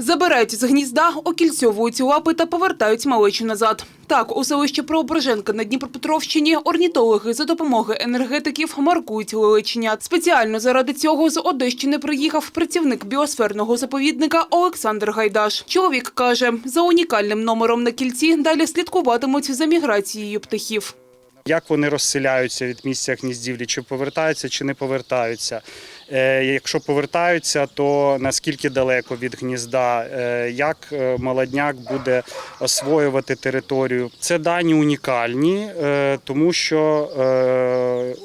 Забирають з гнізда, окільцьовують лапи та повертають малечу назад. Так, у селищі Преображенка на Дніпропетровщині орнітологи за допомогою енергетиків маркують лелеченят. Спеціально заради цього з Одещини приїхав працівник біосферного заповідника Олександр Гайдаш. Чоловік каже, за унікальним номером на кільці далі слідкуватимуть за міграцією птахів. Як вони розселяються від місця гніздівлі, чи повертаються, чи не повертаються. Е, Якщо повертаються, то наскільки далеко від гнізда, е, як е, молодняк буде освоювати територію. Це дані унікальні, тому що,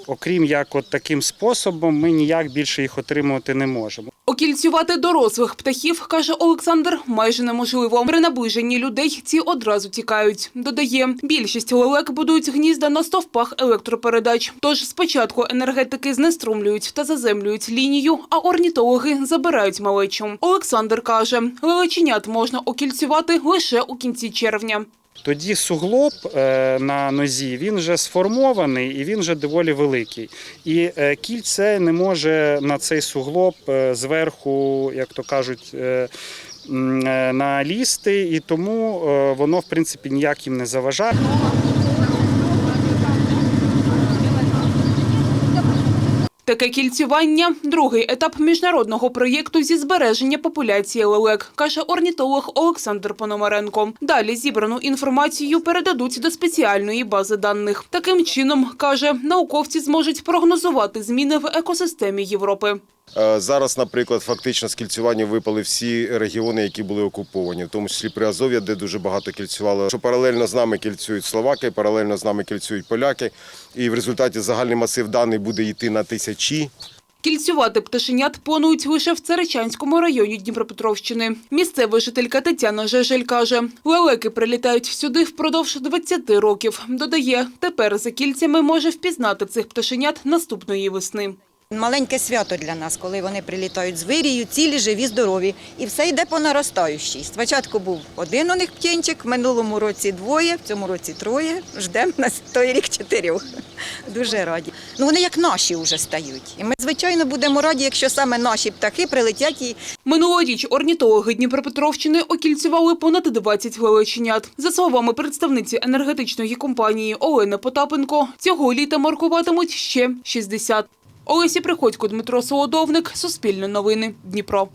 окрім як от таким способом, ми ніяк більше їх отримувати не можемо. Окільцювати дорослих птахів, каже Олександр, майже неможливо. При наближенні людей ці одразу тікають. Додає, більшість лелек будують гнізда на стовпах електропередач. Тож спочатку енергетики знеструмлюють та заземлюють лінію, а орнітологи забирають малечу. Олександр каже, лелеченят можна окільцювати лише у кінці червня. Тоді суглоб е, на нозі він вже сформований і він вже доволі великий. І е, кільце не може на цей суглоб е, зверху, як то кажуть, налізти, і тому воно в принципі ніяк їм не заважає. Таке кільцювання – другий етап міжнародного проєкту зі збереження популяції лелек, каже орнітолог Олександр Пономаренко. Далі зібрану інформацію передадуть до спеціальної бази даних. Таким чином, каже, науковці зможуть прогнозувати зміни в екосистемі Європи. Е, Зараз, наприклад, фактично з кільцювання випали всі регіони, які були окуповані, в тому числі Приазов'я, де дуже багато кільцювало. Що паралельно з нами кільцюють словаки, паралельно з нами кільцюють поляки. І в результаті загальний масив даних буде йти на тисячі. Кільцювати пташенят планують лише в Царичанському районі Дніпропетровщини. Місцева жителька Тетяна Жежель каже, лелеки прилітають сюди впродовж 20 років. Додає, тепер за кільцями може впізнати цих пташенят наступної весни. Маленьке свято для нас, коли вони прилітають з вирію, цілі, живі, здорові. І все йде по наростаючій. Спочатку був один у них птінчик, в минулому році двоє, в цьому році троє. Ждемо на той рік чотирьох. Дуже раді. Ну вони як наші вже стають. І ми, звичайно, будемо раді, якщо саме наші птахи прилетять і Минулоріч орнітологи Дніпропетровщини окільцювали понад 20 лелеченят. За словами представниці енергетичної компанії Олени Потапенко, цього літа маркуватимуть ще 60. Олесі Приходько, Дмитро Солодовник, Суспільне новини, Дніпро.